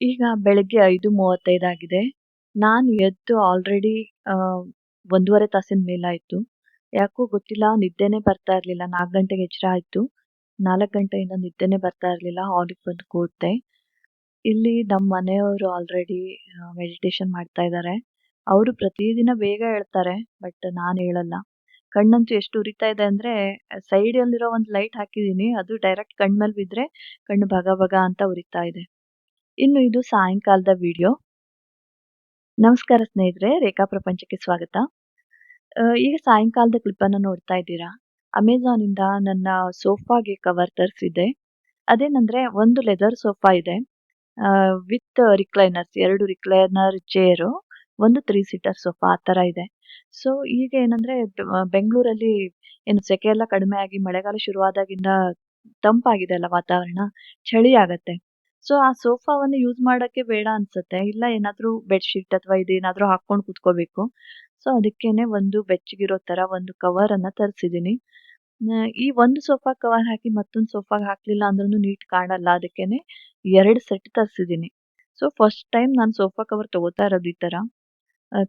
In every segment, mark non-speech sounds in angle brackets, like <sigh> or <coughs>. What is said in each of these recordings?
ಈಗ ಬೆಳಗ್ಗೆ ಐದು ಮೂವತ್ತೈದಾಗಿದೆ. ನಾನು ಎದ್ದು ಆಲ್ರೆಡಿ ಒಂದೂವರೆ ತಾಸಿನ ಮೇಲಾಯ್ತು. ಯಾಕೋ ಗೊತ್ತಿಲ್ಲ, ನಿದ್ದೆನೆ ಬರ್ತಾ ಇರ್ಲಿಲ್ಲ. 4 ಗಂಟೆಗೆ ಎಚ್ಚರ ಆಯ್ತು. 4 ಗಂಟೆಯಿಂದ ನಿದ್ದೆನೆ ಬರ್ತಾ ಇರ್ಲಿಲ್ಲ. ಹಾಲಿಗೆ ಬಂದು ಕೂತೆ. ಇಲ್ಲಿ ನಮ್ಮ ಮನೆಯವರು ಆಲ್ರೆಡಿ ಮೆಡಿಟೇಷನ್ ಮಾಡ್ತಾ ಇದ್ದಾರೆ. ಅವರು ಪ್ರತಿದಿನ ಬೇಗ ಹೇಳ್ತಾರೆ, ಬಟ್ ನಾನು ಹೇಳಲ್ಲ ಕಣ್ಣಂತೂ ಎಷ್ಟು ಉರಿತಾ ಇದೆ ಅಂದ್ರೆ ಸೈಡಲ್ಲಿರೋ ಒಂದು ಲೈಟ್ ಹಾಕಿದೀನಿ. ಅದು ಡೈರೆಕ್ಟ್ ಕಣ್ಮೇಲೆ ಬಿದ್ರೆ ಕಣ್ಣು ಭಗ ಭಗ ಅಂತ ಉರಿತಾ ಇದೆ. ಇನ್ನು ಇದು ಸಾಯಂಕಾಲದ ವಿಡಿಯೋ. ನಮಸ್ಕಾರ ಸ್ನೇಹಿತರೆ, ರೇಖಾ ಪ್ರಪಂಚಕ್ಕೆ ಸ್ವಾಗತ. ಈಗ ಸಾಯಂಕಾಲದ ಕ್ಲಿಪ್ ಅನ್ನು ನೋಡ್ತಾ ಇದ್ದೀರಾ. ಅಮೆಝಾನ್ ಇಂದ ನನ್ನ ಸೋಫಾಗೆ ಕವರ್ ತರಿಸಿದ್ದೆ. ಅದೇನಂದ್ರೆ ಒಂದು ಲೆದರ್ ಸೋಫಾ ಇದೆ. ವಿತ್ ರಿಕ್ಲೈನರ್ಸ್ ಎರಡು ರಿಕ್ಲೈನರ್ ಚೇರು ಒಂದು ತ್ರೀ ಸೀಟರ್ ಸೋಫಾ ಆ ತರ ಇದೆ. ಸೊ ಈಗ ಏನಂದ್ರೆ ಬೆಂಗಳೂರಲ್ಲಿ ಏನು ಸೆಕೆ ಎಲ್ಲ ಕಡಿಮೆ ಆಗಿ ಮಳೆಗಾಲ ಶುರುವಾದಾಗಿಂದ ತಂಪಾಗಿದೆ ಅಲ್ಲ ವಾತಾವರಣ ಚಳಿ ಆಗತ್ತೆ. ಸೊ ಆ ಸೋಫಾವನ್ನು ಯೂಸ್ ಮಾಡಕ್ಕೆ ಬೇಡ ಅನ್ಸುತ್ತೆ. ಇಲ್ಲ, ಏನಾದ್ರೂ ಬೆಡ್ಶೀಟ್ ಅಥವಾ ಇದೇನಾದ್ರೂ ಹಾಕೊಂಡು ಕೂತ್ಕೋಬೇಕು. ಸೊ ಅದಕ್ಕೇನೆ ಒಂದು ಬೆಚ್ಚಗಿರೋ ತರ ಒಂದು ಕವರ್ ಅನ್ನ ತರಿಸಿದೀನಿ. ಈ ಒಂದು ಸೋಫಾ ಕವರ್ ಹಾಕಿ ಮತ್ತೊಂದು ಸೋಫಾಗೆ ಹಾಕ್ಲಿಲ್ಲ ಅಂದ್ರೂ ನೀಟ್ ಕಾಣಲ್ಲ. ಅದಕ್ಕೇನೆ ಎರಡು ಸೆಟ್ ತರಿಸಿದೀನಿ. ಸೊ ಫಸ್ಟ್ ಟೈಮ್ ನಾನು ಸೋಫಾ ಕವರ್ ತಗೋತಾ ಇರೋದು ಈ ತರ.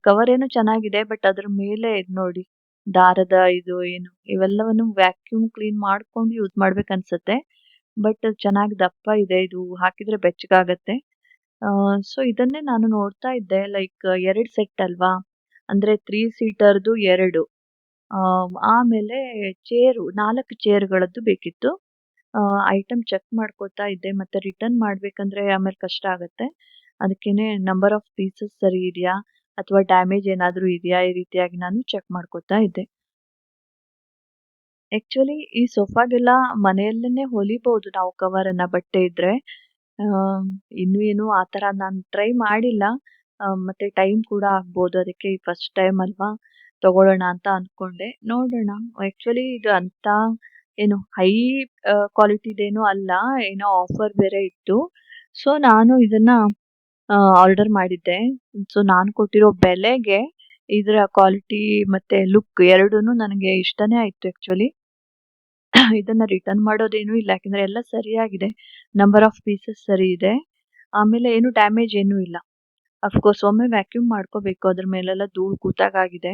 ಕವರ್ ಏನೋ ಚೆನ್ನಾಗಿದೆ ಬಟ್ ಅದ್ರ ಮೇಲೆ ಇದು ನೋಡಿ, ದಾರದ ಇದು ಏನು, ಇವೆಲ್ಲವನ್ನು ವ್ಯಾಕ್ಯೂಮ್ ಕ್ಲೀನ್ ಮಾಡ್ಕೊಂಡು ಯೂಸ್ ಮಾಡ್ಬೇಕು ಅನ್ಸುತ್ತೆ. ಬಟ್ ಚೆನ್ನಾಗಿ ದಪ್ಪ ಇದೆ, ಇದು ಹಾಕಿದ್ರೆ ಬೆಚ್ಚಗಾಗತ್ತೆ. ಸೊ ಇದನ್ನೇ ನಾನು ನೋಡ್ತಾ ಇದ್ದೆ, ಲೈಕ್ ಎರಡು ಸೆಟ್ ಅಲ್ವಾ ಅಂದ್ರೆ ತ್ರೀ ಸೀಟರ್ದು ಎರಡು ಆಮೇಲೆ ಚೇರು, ನಾಲ್ಕು ಚೇರ್ಗಳದ್ದು ಬೇಕಿತ್ತು. ಐಟಮ್ ಚೆಕ್ ಮಾಡ್ಕೋತಾ ಇದ್ದೆ, ಮತ್ತೆ ರಿಟರ್ನ್ ಮಾಡ್ಬೇಕಂದ್ರೆ ಆಮೇಲೆ ಕಷ್ಟ ಆಗುತ್ತೆ ಅದಕ್ಕೇನೆ ನಂಬರ್ ಆಫ್ ಪೀಸಸ್ ಸರಿ ಇದೆಯಾ ಅಥವಾ ಡ್ಯಾಮೇಜ್ ಏನಾದರೂ ಇದೆಯಾ ಈ ರೀತಿಯಾಗಿ ನಾನು ಚೆಕ್ ಮಾಡ್ಕೋತಾ ಇದ್ದೆ. ಆಕ್ಚುಲಿ ಈ ಸೋಫಾಗೆಲ್ಲ ಮನೆಯಲ್ಲೇನೆ ಹೊಲಿಬಹುದು ನಾವು ಕವರ್ ಅನ್ನ ಬಟ್ಟೆ ಇದ್ರೆ. ಇನ್ನೂ ಏನು ಆ ತರ ನಾನು ಟ್ರೈ ಮಾಡಿಲ್ಲ. ಮತ್ತೆ ಟೈಮ್ ಕೂಡ ಆಗ್ಬೋದು ಅದಕ್ಕೆ ಈ ಫಸ್ಟ್ ಟೈಮ್ ಅಲ್ವಾ ತಗೊಳ್ಳೋಣ ಅಂತ ಅನ್ಕೊಂಡೆ. ನೋಡೋಣ. ಆಕ್ಚುಲಿ ಇದು ಅಂತ ಏನು ಹೈ ಕ್ವಾಲಿಟಿದೇನು ಅಲ್ಲ. ಏನೋ ಆಫರ್ ಬೇರೆ ಇತ್ತು. ಸೊ ನಾನು ಇದನ್ನ ಆರ್ಡರ್ ಮಾಡಿದ್ದೆ. ಸೊ ನಾನು ಕೊಟ್ಟಿರೋ ಬೆಲೆಗೆ ಇದರ ಕ್ವಾಲಿಟಿ ಮತ್ತೆ ಲುಕ್ ಎರಡೂ ನನಗೆ ಇಷ್ಟನೇ ಆಯ್ತು ಆಕ್ಚುಲಿ. <coughs> ಇದನ್ನ ರಿಟರ್ನ್ ಮಾಡೋದೇನು ಇಲ್ಲ ಯಾಕಂದ್ರೆ ಎಲ್ಲ ಸರಿಯಾಗಿದೆ. ನಂಬರ್ ಆಫ್ ಪೀಸಸ್ ಸರಿ ಇದೆ. ಆಮೇಲೆ ಏನು ಡ್ಯಾಮೇಜ್ ಏನೂ ಇಲ್ಲ. ಅಫ್ಕೋರ್ಸ್ ಒಮ್ಮೆ ವ್ಯಾಕ್ಯೂಮ್ ಮಾಡ್ಕೋಬೇಕು ಅದ್ರ ಮೇಲೆಲ್ಲ ಧೂಳು ಕೂತಾಗಾಗಿದೆ.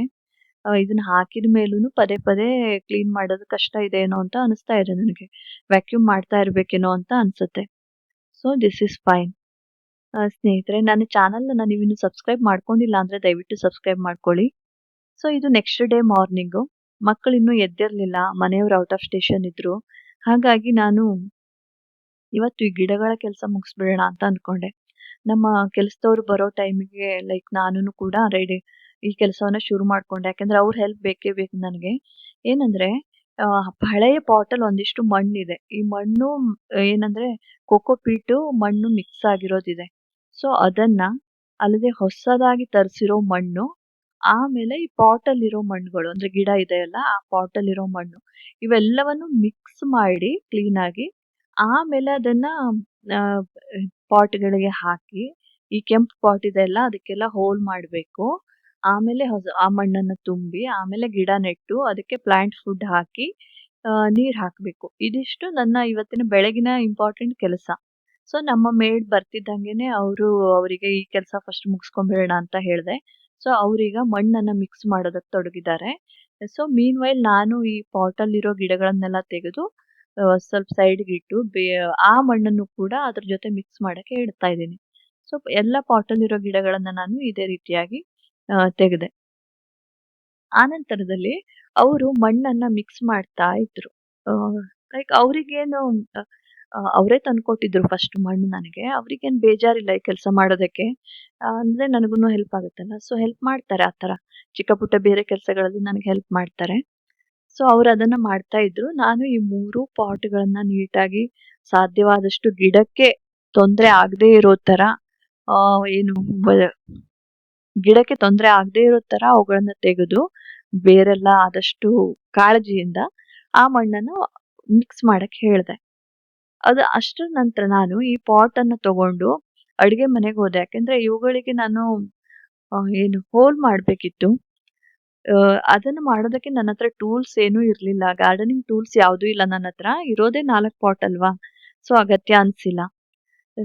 ಇದನ್ನ ಹಾಕಿದ ಮೇಲೂ ಪದೇ ಪದೇ ಕ್ಲೀನ್ ಮಾಡೋದು ಕಷ್ಟ ಇದೆ ಏನೋ ಅಂತ ಅನಿಸ್ತಾ ಇದೆ ನನಗೆ. ವ್ಯಾಕ್ಯೂಮ್ ಮಾಡ್ತಾ ಇರಬೇಕೇನೋ ಅಂತ ಅನ್ಸುತ್ತೆ. So this is fine. ಸ್ನೇಹಿತರೆ, ನನ್ನ ಚಾನಲ್ನ ನೀವಿನ್ನು ಸಬ್ಸ್ಕ್ರೈಬ್ ಮಾಡ್ಕೊಂಡಿಲ್ಲ ಅಂದರೆ ದಯವಿಟ್ಟು ಸಬ್ಸ್ಕ್ರೈಬ್ ಮಾಡ್ಕೊಳ್ಳಿ. ಸೊ ಇದು ನೆಕ್ಸ್ಟ್ ಡೇ ಮಾರ್ನಿಂಗು. ಮಕ್ಕಳು ಎದ್ದಿರಲಿಲ್ಲ, ಮನೆಯವ್ರು ಔಟ್ ಆಫ್ ಸ್ಟೇಷನ್ ಇದ್ರು. ಹಾಗಾಗಿ ನಾನು ಇವತ್ತು ಈ ಗಿಡಗಳ ಕೆಲಸ ಮುಗಿಸ್ಬಿಡೋಣ ಅಂತ ಅಂದ್ಕೊಂಡೆ ನಮ್ಮ ಕೆಲಸದವ್ರು ಬರೋ ಟೈಮಿಗೆ ಲೈಕ್ ನಾನು ಕೂಡ ರೆಡಿ ಈ ಕೆಲಸವನ್ನ ಶುರು ಮಾಡ್ಕೊಂಡೆ. ಯಾಕಂದ್ರೆ ಅವ್ರ ಹೆಲ್ಪ್ ಬೇಕೇ ಬೇಕು ನನಗೆ. ಏನಂದ್ರೆ ಹಳೆಯ ಪಾಟಲ್ ಒಂದಿಷ್ಟು ಮಣ್ಣಿದೆ. ಈ ಮಣ್ಣು, ಏನಂದ್ರೆ ಕೋಕೋ ಪೀಟು ಮಣ್ಣು ಮಿಕ್ಸ್ ಆಗಿರೋದಿದೆ. ಸೊ ಅದನ್ನ ಅಲ್ಲದೆ ಹೊಸದಾಗಿ ತರಿಸಿರೋ ಮಣ್ಣು ಆಮೇಲೆ ಈ ಪಾಟ್ ಅಲ್ಲಿರೋ ಮಣ್ಣುಗಳು, ಅಂದ್ರೆ ಗಿಡ ಇದೆಯಲ್ಲ ಆ ಪಾಟ್ ಅಲ್ಲಿರೋ ಮಣ್ಣು, ಇವೆಲ್ಲವನ್ನು ಮಿಕ್ಸ್ ಮಾಡಿ ಕ್ಲೀನ್ ಆಗಿ, ಆಮೇಲೆ ಅದನ್ನ ಪಾಟ್ಗಳಿಗೆ ಹಾಕಿ, ಈ ಕೆಂಪು ಪಾಟ್ ಇದೆಯಲ್ಲ ಅದಕ್ಕೆಲ್ಲ ಹೋಲ್ ಮಾಡಬೇಕು. ಆಮೇಲೆ ಹೊಸ, ಆ ಮಣ್ಣನ್ನ ತುಂಬಿ, ಆಮೇಲೆ ಗಿಡ ನೆಟ್ಟು, ಅದಕ್ಕೆ ಪ್ಲಾಂಟ್ ಫುಡ್ ಹಾಕಿ ನೀರು ನೀರ್ ಹಾಕ್ಬೇಕು. ಇದಿಷ್ಟು ನನ್ನ ಇವತ್ತಿನ ಬೆಳಗಿನ ಇಂಪಾರ್ಟೆಂಟ್ ಕೆಲಸ. ಸೊ ನಮ್ಮ ಮೇಡ್ ಬರ್ತಿದ್ದಂಗೆನೆ ಅವರು ಅವರಿಗೆ ಈ ಕೆಲಸ ಫಸ್ಟ್ ಮುಗಿಸ್ಕೊಂಡ್ಬಿಡೋಣ ಅಂತ ಹೇಳ್ದೆ. ಸೊ, ಅವ್ರೀಗ ಮಣ್ಣನ್ನ ಮಿಕ್ಸ್ ಮಾಡೋದಕ್ಕೆ ತೊಡಗಿದ್ದಾರೆ. ಸೊ ಮೀನ್ ವೈಲ್ ನಾನು ಈ ಪಾಟಲ್ಲಿರೋ ಗಿಡಗಳನ್ನೆಲ್ಲ ತೆಗೆದು ಸ್ವಲ್ಪ ಸೈಡ್ಗೆ ಇಟ್ಟು, ಬೇ, ಆ ಮಣ್ಣನ್ನು ಕೂಡ ಅದ್ರ ಜೊತೆ ಮಿಕ್ಸ್ ಮಾಡಕ್ಕೆ ಇಡ್ತಾ ಇದ್ದೀನಿ. ಸೊ, ಎಲ್ಲ ಪಾಟಲ್ಲಿರೋ ಗಿಡಗಳನ್ನು ನಾನು ಇದೇ ರೀತಿಯಾಗಿ ತೆಗೆದೆ. ಆನಂತರದಲ್ಲಿ ಅವರು ಮಣ್ಣನ್ನ ಮಿಕ್ಸ್ ಮಾಡ್ತಾ ಇದ್ರು. ಲೈಕ್ ಅವ್ರಿಗೇನು ಅವರೇ ತಂದ್ಕೊಟ್ಟಿದ್ರು ಫಸ್ಟ್ ಮಣ್ಣು ನನಗೆ. ಅವ್ರಿಗೇನು ಬೇಜಾರಿಲ್ಲ ಈ ಕೆಲಸ ಮಾಡೋದಕ್ಕೆ. ಅಂದರೆ ನನಗೂನು ಹೆಲ್ಪ್ ಆಗುತ್ತಲ್ಲ. ಸೊ ಹೆಲ್ಪ್ ಮಾಡ್ತಾರೆ ಆ ತರ. ಚಿಕ್ಕ ಪುಟ್ಟ ಬೇರೆ ಕೆಲಸಗಳಲ್ಲಿ ನನಗೆ ಹೆಲ್ಪ್ ಮಾಡ್ತಾರೆ. ಸೊ ಅವ್ರು ಅದನ್ನ ಮಾಡ್ತಾ ಇದ್ರು. ನಾನು ಈ ಮೂರು ಪಾಟ್ಗಳನ್ನು ನೀಟಾಗಿ ಸಾಧ್ಯವಾದಷ್ಟು ಗಿಡಕ್ಕೆ ತೊಂದರೆ ಆಗದೆ ಇರೋ ತರ ಏನು ಗಿಡಕ್ಕೆ ತೊಂದರೆ ಆಗದೆ ಇರೋ ತರ ಅವುಗಳನ್ನು ತೆಗೆದು ಬೇರೆಲ್ಲ ಆದಷ್ಟು ಕಾಳಜಿಯಿಂದ ಆ ಮಣ್ಣನ್ನು ಮಿಕ್ಸ್ ಮಾಡಕ್ಕೆ ಹೇಳ್ದೆ. ಅದು ಅಷ್ಟರ ನಂತರ ನಾನು ಈ ಪಾಟ್ ಅನ್ನು ತಗೊಂಡು ಅಡಿಗೆ ಮನೆಗೆ ಹೋದೆ. ಯಾಕಂದ್ರೆ ಇವುಗಳಿಗೆ ನಾನು ಏನು ಹೋಲ್ ಮಾಡಬೇಕಿತ್ತು ಅದನ್ನು ಮಾಡೋದಕ್ಕೆ ನನ್ನ ಹತ್ರ ಟೂಲ್ಸ್ ಏನೂ ಇರಲಿಲ್ಲ ಗಾರ್ಡನಿಂಗ್ ಟೂಲ್ಸ್ ಯಾವುದೂ ಇಲ್ಲ ನನ್ನ ಹತ್ರ. ಇರೋದೇ ನಾಲ್ಕು ಪಾಟ್ ಅಲ್ವಾ. ಸೊ ಅಗತ್ಯ ಅನ್ಸಿಲ್ಲ.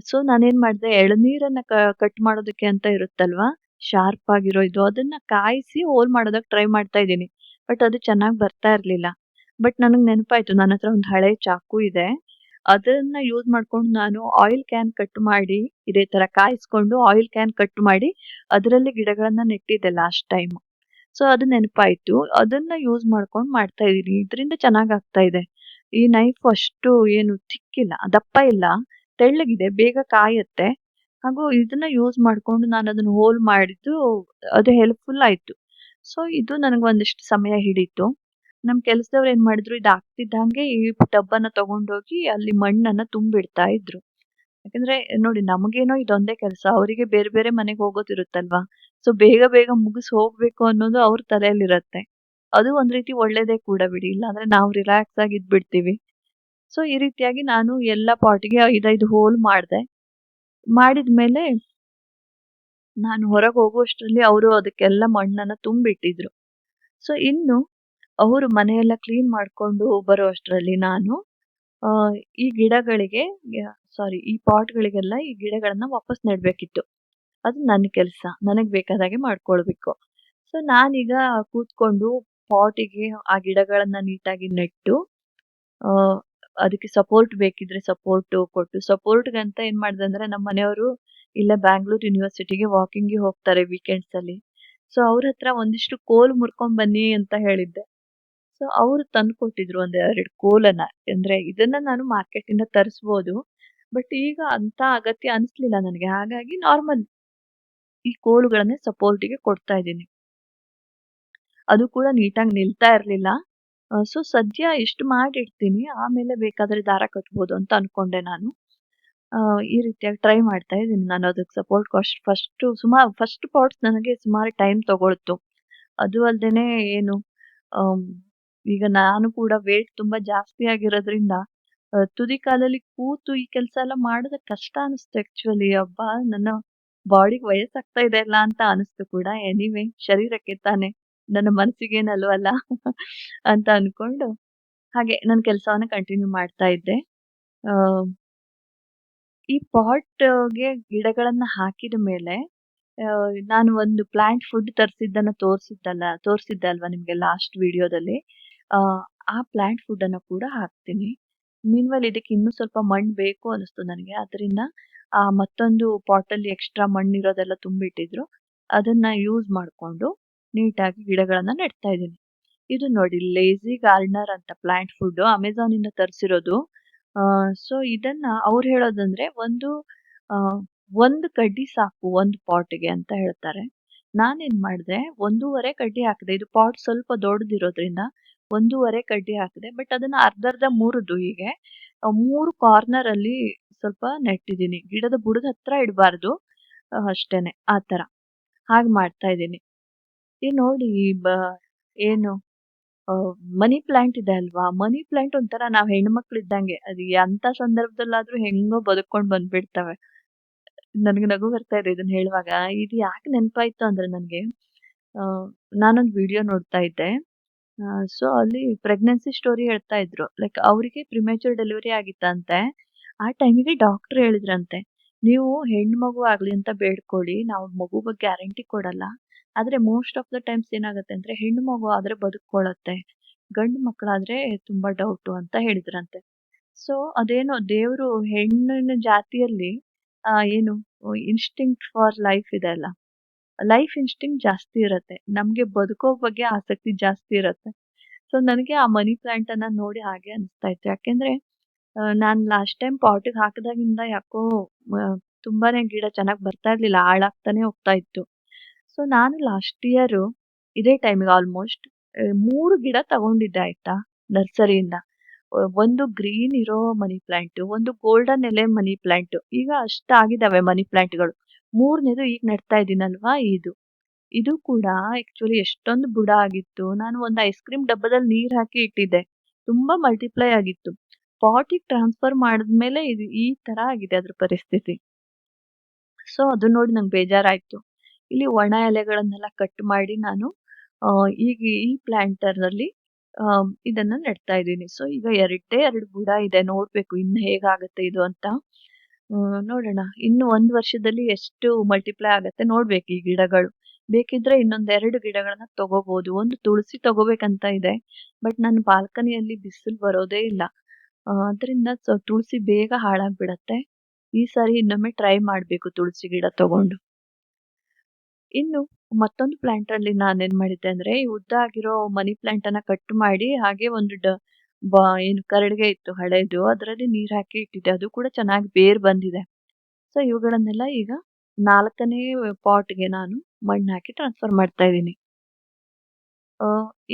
ಸೊ ನಾನೇನು ಮಾಡಿದೆ ಎಳನೀರನ್ನು ಕಟ್ ಮಾಡೋದಕ್ಕೆ ಅಂತ ಇರುತ್ತಲ್ವಾ? ಶಾರ್ಪ್ ಆಗಿರೋ ಇದು ಅದನ್ನ ಕಾಯಿಸಿ ಹೋಲ್ ಮಾಡೋದಕ್ಕೆ ಟ್ರೈ ಮಾಡ್ತಾ ಇದ್ದೀನಿ. ಬಟ್ ಅದು ಚೆನ್ನಾಗಿ ಬರ್ತಾ ಇರಲಿಲ್ಲ ಬಟ್ ನನಗೆ ನೆನಪಾಯಿತು ನನ್ನ ಹತ್ರ ಒಂದು ಹಳೆ ಚಾಕು ಇದೆ. ಅದನ್ನ ಯೂಸ್ ಮಾಡ್ಕೊಂಡು ನಾನು ಆಯಿಲ್ ಕ್ಯಾನ್ ಕಟ್ ಮಾಡಿ ಇದೇ ತರ ಕಾಯಿಸ್ಕೊಂಡು ಆಯಿಲ್ ಕ್ಯಾನ್ ಕಟ್ ಮಾಡಿ ಅದರಲ್ಲಿ ಗಿಡಗಳನ್ನ ನೆಟ್ಟಿದ್ದೆ ಲಾಸ್ಟ್ ಟೈಮ್. ಸೊ ಅದು ನೆನಪಾಯ್ತು. ಅದನ್ನ ಯೂಸ್ ಮಾಡ್ಕೊಂಡು ಮಾಡ್ತಾ ಇದೀನಿ. ಇದರಿಂದ ಚೆನ್ನಾಗ್ ಆಗ್ತಾ ಇದೆ. ಈ ನೈಫ್ ಅಷ್ಟು ಏನು ತಿಕ್ಕಿಲ್ಲ ದಪ್ಪ ಇಲ್ಲ, ತೆಳ್ಳಗಿದೆ, ಬೇಗ ಕಾಯತ್ತೆ. ಹಾಗೂ ಇದನ್ನ ಯೂಸ್ ಮಾಡ್ಕೊಂಡು ನಾನು ಅದನ್ನ ಹೋಲ್ ಮಾಡಿದ್ದು ಅದು ಹೆಲ್ಪ್‌ಫುಲ್ ಆಯ್ತು. ಸೊ ಇದು ನನಗೆ ಒಂದಿಷ್ಟು ಸಮಯ ಹಿಡೀತು. ನಮ್ ಕೆಲ್ಸದವ್ರು ಏನ್ ಮಾಡಿದ್ರು ಇದ್ ಆಗ್ತಿದ್ದಂಗೆ ಈ ಟಬ್ಬನ್ನ ತಗೊಂಡೋಗಿ ಅಲ್ಲಿ ಮಣ್ಣನ್ನ ತುಂಬಿಡ್ತಾ ಇದ್ರು. ಯಾಕಂದ್ರೆ ನೋಡಿ ನಮಗೇನೋ ಇದೊಂದೇ ಕೆಲಸ ಅವರಿಗೆ ಬೇರೆ ಬೇರೆ ಮನೆಗೆ ಹೋಗೋದಿರುತ್ತಲ್ವಾ? ಸೊ ಬೇಗ ಬೇಗ ಮುಗಿಸ್ ಹೋಗ್ಬೇಕು ಅನ್ನೋದು ಅವ್ರ ತಲೆಯಲ್ಲಿರತ್ತೆ. ಅದು ಒಂದ್ ರೀತಿ ಒಳ್ಳೇದೇ ಕೂಡ ಬಿಡಿ. ಇಲ್ಲಾಂದ್ರೆ ನಾವು ರಿಲ್ಯಾಕ್ಸ್ ಆಗಿ ಇದ್ಬಿಡ್ತೀವಿ. ಸೊ ಈ ರೀತಿಯಾಗಿ ನಾನು ಎಲ್ಲಾ ಪಾಟ್‌ಗೆ 5, 5 ಹೋಲ್ ಮಾಡ್ದೆ. ಮಾಡಿದ್ಮೇಲೆ ನಾನು ಹೊರಗೆ ಹೋಗುವಷ್ಟರಲ್ಲಿ ಅವರು ಅದಕ್ಕೆಲ್ಲ ಮಣ್ಣನ್ನ ತುಂಬಿಟ್ಟಿದ್ರು. ಸೊ ಇನ್ನು ಅವ್ರು ಮನೆಯೆಲ್ಲ ಕ್ಲೀನ್ ಮಾಡ್ಕೊಂಡು ಬರೋ ಅಷ್ಟರಲ್ಲಿ ನಾನು ಈ ಗಿಡಗಳಿಗೆ ಸಾರಿ ಈ ಪಾಟ್‌ಗಳಿಗೆಲ್ಲ ಈ ಗಿಡಗಳನ್ನ ವಾಪಸ್ ನೆಡ್ಬೇಕಿತ್ತು. ಅದು ನನ್ನ ಕೆಲಸ, ನನಗೆ ಬೇಕಾದಾಗೆ ಮಾಡ್ಕೊಳ್ಬೇಕು. ಸೊ ನಾನೀಗ ಕೂತ್ಕೊಂಡು ಪಾಟಿಗೆ ಆ ಗಿಡಗಳನ್ನ ನೀಟಾಗಿ ನೆಟ್ಟು ಅದಕ್ಕೆ ಸಪೋರ್ಟ್ ಬೇಕಿದ್ರೆ ಸಪೋರ್ಟ್ ಕೊಟ್ಟು ಸಪೋರ್ಟ್‌ಗಂತ ಏನ್ ಮಾಡಿದೆ ಅಂದ್ರೆ ನಮ್ಮ ಮನೆಯವರು ಇಲ್ಲ ಬ್ಯಾಂಗ್ಳೂರ್ ಯೂನಿವರ್ಸಿಟಿಗೆ ವಾಕಿಂಗ್‌ಗೆ ಹೋಗ್ತಾರೆ ವೀಕೆಂಡ್ಸ್ ಅಲ್ಲಿ. ಸೊ ಅವ್ರ ಹತ್ರ ಒಂದಿಷ್ಟು ಕೋಲ್ ಮುರ್ಕೊಂಡ್ ಬನ್ನಿ ಅಂತ ಹೇಳಿದ್ದೆ. ಸೊ ಅವ್ರು ತಂದ್ಕೊಟ್ಟಿದ್ರು ಒಂದ್ ಎರಡು ಕೋಲನ್ನ. ಅಂದ್ರೆ ಇದನ್ನ ನಾನು ಮಾರ್ಕೆಟ್ ಇಂದ ತರಿಸ್ಬೋದು. ಬಟ್ ಈಗ ಅಂತ ಅಗತ್ಯ ಅನಿಸ್ಲಿಲ್ಲ ನನಗೆ. ಹಾಗಾಗಿ ನಾರ್ಮಲ್ ಈ ಕೋಲುಗಳನ್ನೇ ಸಪೋರ್ಟಿಗೆ ಕೊಡ್ತಾ ಇದ್ದೀನಿ ಅದು ಕೂಡ ನೀಟಾಗಿ ನಿಲ್ತಾ ಇರಲಿಲ್ಲ ಸೊ ಸದ್ಯ ಇಷ್ಟು ಮಾಡಿಡ್ತೀನಿ. ಆಮೇಲೆ ಬೇಕಾದ್ರೆ ದಾರ ಕಟ್ಬೋದು ಅಂತ ಅನ್ಕೊಂಡೆ ನಾನು. ಈ ರೀತಿಯಾಗಿ ಟ್ರೈ ಮಾಡ್ತಾ ಇದ್ದೀನಿ ನಾನು ಅದಕ್ಕೆ ಸಪೋರ್ಟ್ ಕಾಸ್ಟ್ ಫಸ್ಟು ಸುಮಾರು ಫಸ್ಟ್ ಪಾಟ್ಸ್ ನನಗೆ ಸುಮಾರು ಟೈಮ್ ತಗೊಳ್ತು. ಅದು ಅಲ್ಲದೇನೆ ಏನು ಈಗ ನಾನು ಕೂಡ ವೇಟ್ ತುಂಬಾ ಜಾಸ್ತಿ ಆಗಿರೋದ್ರಿಂದ ತುದಿ ಕಾಲಲ್ಲಿ ಕೂತು ಈ ಕೆಲಸ ಎಲ್ಲ ಮಾಡಿದ್ರೆ ಕಷ್ಟ ಅನಿಸ್ತು ಆಕ್ಚುಲಿ ಅಬ್ಬಾ! ನನ್ನ ಬಾಡಿಗೆ ವಯಸ್ಸಾಗ್ತಾ ಇದೆ ಅಲ್ಲ ಅಂತ ಅನಿಸ್ತು ಕೂಡ. ಎನಿವೆ ಶರೀರಕ್ಕೆ ತಾನೆ ನನ್ನ ಮನಸ್ಸಿಗೇನಲ್ವಲ್ಲ <laughs> ಅಂತ ಅನ್ಕೊಂಡು ಹಾಗೆ ನನ್ನ ಕೆಲಸವನ್ನ ಕಂಟಿನ್ಯೂ ಮಾಡ್ತಾ ಇದ್ದೆ. ಈ ಪಾಟ್‌ಗೆ ಗಿಡಗಳನ್ನ ಹಾಕಿದ ಮೇಲೆ ನಾನು ಒಂದು ಪ್ಲಾಂಟ್ ಫುಡ್ ತರಿಸಿದ್ದನ್ನ ತೋರಿಸಿದ್ದಲ್ಲ, ತೋರಿಸಿದ್ದೆ ಅಲ್ವಾ ನಿಮ್ಗೆ ಲಾಸ್ಟ್ ವಿಡಿಯೋದಲ್ಲಿ. ಆ ಪ್ಲಾಂಟ್ ಫುಡ್ ಅನ್ನ ಕೂಡ ಹಾಕ್ತೀನಿ. ಮೀನ್ವಲ್ ಇದಕ್ಕೆ ಇನ್ನೂ ಸ್ವಲ್ಪ ಮಣ್ಣು ಬೇಕು ಅನಿಸ್ತು ನನಗೆ. ಅದರಿಂದ, ಆ, ಮತ್ತೊಂದು ಪಾಟಲ್ಲಿ ಎಕ್ಸ್ಟ್ರಾ ಮಣ್ಣಿರೋದೆಲ್ಲ ತುಂಬಿಟ್ಟಿದ್ರು. ಅದನ್ನ ಯೂಸ್ ಮಾಡ್ಕೊಂಡು ನೀಟಾಗಿ ಗಿಡಗಳನ್ನ ನೆಡ್ತಾ ಇದ್ದೀನಿ ಇದು ನೋಡಿ ಲೇಜಿ ಗಾರ್ಡನರ್ ಅಂತ ಪ್ಲಾಂಟ್ ಫುಡ್ ಅಮೆಜಾನಿಂದ ತರ್ಸಿರೋದು. ಆ ಸೊ ಇದನ್ನ ಅವ್ರು ಹೇಳೋದಂದ್ರೆ ಒಂದು ಒಂದು ಕಡ್ಡಿ ಸಾಕು, ಒಂದು ಪಾಟ್‌ಗೆ ಅಂತ ಹೇಳ್ತಾರೆ. ನಾನೇನ್ ಮಾಡಿದೆ 1 1/2 ಕಡ್ಡಿ ಹಾಕಿದೆ ಇದು ಪಾಟ್ ಸ್ವಲ್ಪ ದೊಡ್ಡದಿರೋದ್ರಿಂದ 1 1/2 ಕಡ್ಡಿ ಹಾಕಿದೆ ಬಟ್ ಅದನ್ನ ಅರ್ಧರ್ಧ ಮೂರುದು ಹೀಗೆ ಮೂರು ಕಾರ್ನರ್ ಅಲ್ಲಿ ಸ್ವಲ್ಪ ನೆಟ್ಟಿದ್ದೀನಿ ಗಿಡದ ಬುಡದ ಹತ್ರ ಇಡಬಾರ್ದು ಅಷ್ಟೇನೆ ಆ ತರ. ಹಾಗೆ ಮಾಡ್ತಾ ಇದ್ದೀನಿ ಈ ನೋಡಿ ಬ, ಏನು ಮನಿ ಪ್ಲಾಂಟ್ ಇದೆ ಅಲ್ವಾ? ಮನಿ ಪ್ಲಾಂಟ್ ಒಂಥರ ನಾವು ಹೆಣ್ಮಕ್ಳು ಇದ್ದಂಗೆ. ಅದು ಅಂತ ಸಂದರ್ಭದಲ್ಲಾದ್ರೂ ಹೆಂಗೋ ಬದುಕೊಂಡು ಬಂದ್ಬಿಡ್ತವೆ. ನನಗೆ ನಗು ಬರ್ತಾ ಇದೆ ಇದನ್ನ ಹೇಳುವಾಗ. ಇದು ಯಾಕೆ ನೆನಪಾಯ್ತು ಅಂದ್ರೆ ನನಗೆ ನಾನೊಂದ್ ವಿಡಿಯೋ ನೋಡ್ತಾ ಇದ್ದೆ. ಆ ಸೊ ಅಲ್ಲಿ ಪ್ರೆಗ್ನೆನ್ಸಿ ಸ್ಟೋರಿ ಹೇಳ್ತಾ ಇದ್ರು. ಲೈಕ್ ಅವ್ರಿಗೆ ಪ್ರಿಮೇಚರ್ ಡೆಲಿವರಿ ಆಗಿತ್ತಂತೆ. ಆ ಟೈಮಿಗೆ ಡಾಕ್ಟರ್ ಹೇಳಿದ್ರಂತೆ, "ನೀವು ಹೆಣ್ಣು ಮಗು ಆಗ್ಲಿ ಅಂತ ಬೇಡ್ಕೊಳ್ಳಿ. ನಾವು ಮಗು ಬಗ್ಗೆ ಗ್ಯಾರಂಟಿ ಕೊಡಲ್ಲ. ಆದ್ರೆ ಮೋಸ್ಟ್ ಆಫ್ ದ ಟೈಮ್ಸ್ ಏನಾಗುತ್ತೆ ಅಂದ್ರೆ ಹೆಣ್ಣು ಮಗು ಆದ್ರೆ ಬದುಕೊಳ್ಳುತ್ತೆ. ಗಂಡು ಮಕ್ಕಳಾದ್ರೆ ತುಂಬಾ ಡೌಟು" ಅಂತ ಹೇಳಿದ್ರಂತೆ. ಸೊ ಅದೇನೋ ದೇವರು ಹೆಣ್ಣಿನ ಜಾತಿಯಲ್ಲಿ ಏನು ಇನ್‌ಸ್ಟಿಂಕ್ಟ್ ಫಾರ್ ಲೈಫ್ ಇದೆ ಅಲ್ಲ. ಲೈಫ್ ಇನ್ಸ್ಟಿಂಕ್ ಜಾಸ್ತಿ ಇರತ್ತೆ. ನಮ್ಗೆ ಬದುಕೋ ಬಗ್ಗೆ ಆಸಕ್ತಿ ಜಾಸ್ತಿ ಇರತ್ತೆ. ಸೊ ನನಗೆ ಆ ಮನಿ ಪ್ಲಾಂಟ್ ಅನ್ನ ನೋಡಿ ಹಾಗೆ ಅನಿಸ್ತಾ ಇತ್ತು. ಯಾಕೆಂದ್ರೆ ನಾನು ನಾನ್ ಲಾಸ್ಟ್ ಟೈಮ್ ಪಾಟಿಗೆ ಹಾಕಿದಾಗಿಂದ ಯಾಕೋ ತುಂಬಾನೇ ಗಿಡ ಚೆನ್ನಾಗ್ ಬರ್ತಾ ಇರ್ಲಿಲ್ಲ. ಹಾಳಾಗ್ತಾನೆ ಹೋಗ್ತಾ ಇತ್ತು. ಸೊ ನಾನು ಲಾಸ್ಟ್ ಇಯರ್ ಇದೇ ಟೈಮಿಗೆ ಆಲ್ಮೋಸ್ಟ್ ಮೂರು 3 ಗಿಡ ತಗೊಂಡಿದ್ದೆ ಆಯ್ತಾ ನರ್ಸರಿಯಿಂದ. ಒಂದು ಗ್ರೀನ್ ಇರೋ ಮನಿ ಪ್ಲಾಂಟ್, ಒಂದು ಗೋಲ್ಡನ್ ಎಲೆ ಮನಿ ಪ್ಲಾಂಟ್. ಈಗ ಅಷ್ಟಾಗಿದಾವೆ ಮನಿ ಪ್ಲಾಂಟ್‌ಗಳು. 3ನೇದು ಈಗ ನೆಡ್ತಾ ಇದ್ದೀನಲ್ವಾ ಇದು. ಇದು ಕೂಡ ಆಕ್ಚುಲಿ ಎಷ್ಟೊಂದು ಬುಡ ಆಗಿತ್ತು. ನಾನು ಒಂದು ಐಸ್ ಕ್ರೀಮ್ ಡಬ್ಬದಲ್ಲಿ ನೀರ್ ಹಾಕಿ ಇಟ್ಟಿದ್ದೆ. ತುಂಬಾ ಮಲ್ಟಿಪ್ಲೈ ಆಗಿತ್ತು. ಪಾಟಿಗೆ ಟ್ರಾನ್ಸ್‌ಫರ್ ಮಾಡಿದ್ಮೇಲೆ ಇದು ಈ ತರ ಆಗಿದೆ ಅದ್ರ ಪರಿಸ್ಥಿತಿ. ಸೊ ಅದು ನೋಡಿ ನಂಗೆ ಬೇಜಾರಾಯ್ತು. ಇಲ್ಲಿ ಒಣ ಎಲೆಗಳನ್ನೆಲ್ಲ ಕಟ್ ಮಾಡಿ ನಾನು ಈಗ ಈ ಪ್ಲಾಂಟರಲ್ಲಿ ಆ, ಇದನ್ನ ನೆಡ್ತಾ ಇದ್ದೀನಿ ಸೊ ಈಗ ಎರಡೇ ಎರಡು ಬುಡ ಇದೆ. ನೋಡ್ಬೇಕು ಇನ್ನು ಹೇಗಾಗುತ್ತೆ ಇದು ಅಂತ. ನೋಡೋಣ. ಇನ್ನು 1 ವರ್ಷದಲ್ಲಿ ಎಷ್ಟು ಮಲ್ಟಿಪ್ಲೈ ಆಗತ್ತೆ ನೋಡ್ಬೇಕು ಈ ಗಿಡಗಳು. ಬೇಕಿದ್ರೆ ಇನ್ನೊಂದ್ ಎರಡು ಗಿಡಗಳನ್ನ ತಗೋಬಹುದು. ಒಂದು ತುಳಸಿ ತಗೋಬೇಕಂತ ಇದೆ. ಬಟ್ ನನ್ನ ಬಾಲ್ಕನಿಯಲ್ಲಿ ಬಿಸಿಲು ಬರೋದೇ ಇಲ್ಲ. ಅದರಿಂದ ತುಳಸಿ ಬೇಗ ಹಾಳಾಗ್ಬಿಡತ್ತೆ. ಈ ಸಾರಿ ಇನ್ನೊಮ್ಮೆ ಟ್ರೈ ಮಾಡ್ಬೇಕು ತುಳಸಿ ಗಿಡ ತಗೊಂಡು. ಇನ್ನು ಮತ್ತೊಂದು ಪ್ಲಾಂಟ್ ಅಲ್ಲಿ ನಾನೇನ್ ಮಾಡಿದ್ದೆ ಅಂದ್ರೆ, ಉದ್ದ ಆಗಿರೋ ಮನಿ ಪ್ಲಾಂಟ್ ಅನ್ನ ಕಟ್ ಮಾಡಿ ಹಾಗೆ ಒಂದು ಬ ಏನು ಕರಡಿಗೆ ಇತ್ತು ಹಳೆದು ಅದರಲ್ಲಿ ನೀರ್ ಹಾಕಿ ಇಟ್ಟಿದ್ದೆ. ಅದು ಕೂಡ ಚೆನ್ನಾಗಿ ಬೇರ್ ಬಂದಿದೆ. ಸೊ ಇವುಗಳನ್ನೆಲ್ಲ ಈಗ ನಾಲ್ಕನೇ ಪಾಟ್‌ಗೆ ನಾನು ಮಣ್ಣು ಹಾಕಿ ಟ್ರಾನ್ಸ್‌ಫರ್ ಮಾಡ್ತಾ ಇದ್ದೀನಿ ಏನು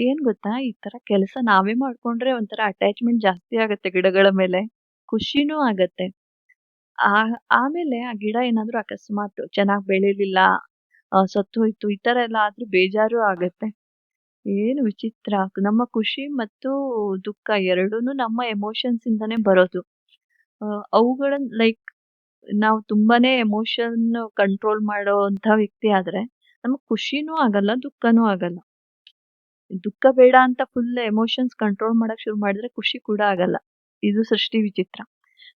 ಏನ್ ಗೊತ್ತಾ? ಈ ತರ ಕೆಲಸ ನಾವೇ ಮಾಡ್ಕೊಂಡ್ರೆ ಒಂಥರ ಅಟ್ಯಾಚ್‌ಮೆಂಟ್ ಜಾಸ್ತಿ ಆಗುತ್ತೆ ಗಿಡಗಳ ಮೇಲೆ. ಖುಷಿನೂ ಆಗತ್ತೆ. ಆ ಆಮೇಲೆ ಆ ಗಿಡ ಏನಾದ್ರೂ ಅಕಸ್ಮಾತ್ ಚೆನ್ನಾಗಿ ಬೆಳೀಲಿಲ್ಲ, ಸತ್ತು ಹೋಯ್ತು ಈ ತರ ಎಲ್ಲ ಆದ್ರೆ ಬೇಜಾರು ಆಗತ್ತೆ. ಏನು ವಿಚಿತ್ರ! ನಮ್ಮ ಖುಷಿ ಮತ್ತು ದುಃಖ ಎರಡೂನು ನಮ್ಮ ಎಮೋಷನ್ಸ್ ಇಂದಾನೆ ಬರೋದು. ಆ, ಅವುಗಳನ್ ಲೈಕ್ ನಾವು ತುಂಬಾನೇ ಎಮೋಷನ್ ಕಂಟ್ರೋಲ್ ಮಾಡೋಂಥ ವ್ಯಕ್ತಿ ಆದ್ರೆ ನಮಗೆ ಖುಷಿನೂ ಆಗಲ್ಲ, ದುಃಖನೂ ಆಗಲ್ಲ. ದುಃಖ ಬೇಡ ಅಂತ ಫುಲ್ ಎಮೋಷನ್ಸ್ ಕಂಟ್ರೋಲ್ ಮಾಡಕ್ ಶುರು ಮಾಡಿದ್ರೆ ಖುಷಿ ಕೂಡ ಆಗಲ್ಲ. ಇದು ಸೃಷ್ಟಿ ವಿಚಿತ್ರ.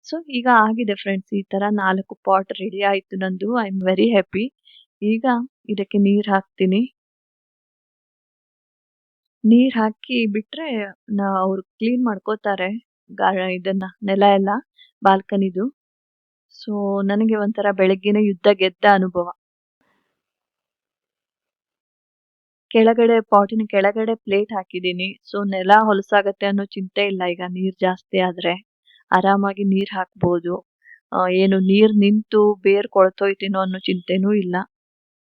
ಸೊ ಈಗ ಆಗಿದೆ ಫ್ರೆಂಡ್ಸ್. ಈ ತರ ನಾಲ್ಕು ಪಾಟ್ ರೆಡಿ ಆಯ್ತು ನಂದು. I am very happy. ಈಗ ಇದಕ್ಕೆ ನೀರ್ ಹಾಕ್ತೀನಿ. ನೀರ್ ಹಾಕಿ ಬಿಟ್ರೆ ನಾ ಅವ್ರು ಕ್ಲೀನ್ ಮಾಡ್ಕೋತಾರೆ. ಗಾಳ ಇದನ್ನ, ನೆಲ ಎಲ್ಲ ಬಾಲ್ಕನಿದು. ಸೊ ನನಗೆ ಒಂಥರ ಬೆಳಗ್ಗೆನೆ ಯುದ್ಧ ಗೆದ್ದ ಅನುಭವ. ಕೆಳಗಡೆ ಪಾಟಿನ ಕೆಳಗಡೆ ಪ್ಲೇಟ್ ಹಾಕಿದೀನಿ. ಸೊ ನೆಲ ಹೊಲಸಾಗತ್ತೆ ಅನ್ನೋ ಚಿಂತೆ ಇಲ್ಲ, ಈಗ ನೀರ್ ಜಾಸ್ತಿ ಆದ್ರೆ. ಆರಾಮಾಗಿ ನೀರ್ ಹಾಕ್ಬೋದು. ಏನು ನೀರ್ ನಿಂತು ಬೇರ್ ಕೊಳ್ತೋಯ್ತೇನೋ ಅನ್ನೋ ಚಿಂತೆನೂ ಇಲ್ಲ.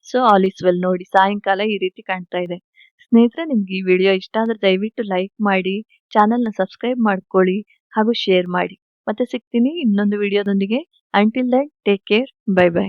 ಸೊ ಆಲ್ ಈಸ್ ವೆಲ್ ನೋಡಿ, ಸಾಯಂಕಾಲ ಈ ರೀತಿ ಕಾಣ್ತಾ ಇದೆ. ಸ್ನೇಹಿತರೆ ನಿಮ್ಗೆ ಈ ವಿಡಿಯೋ ಇಷ್ಟ ಆದ್ರೆ ದಯವಿಟ್ಟು ಲೈಕ್ ಮಾಡಿ, ಚಾನೆಲ್‌ನ ಸಬ್ಸ್ಕ್ರೈಬ್ ಮಾಡ್ಕೊಳ್ಳಿ ಹಾಗೂ ಶೇರ್ ಮಾಡಿ. ಮತ್ತೆ ಸಿಗ್ತೀನಿ ಇನ್ನೊಂದು ವಿಡಿಯೋದೊಂದಿಗೆ. Until then take care. Bye bye.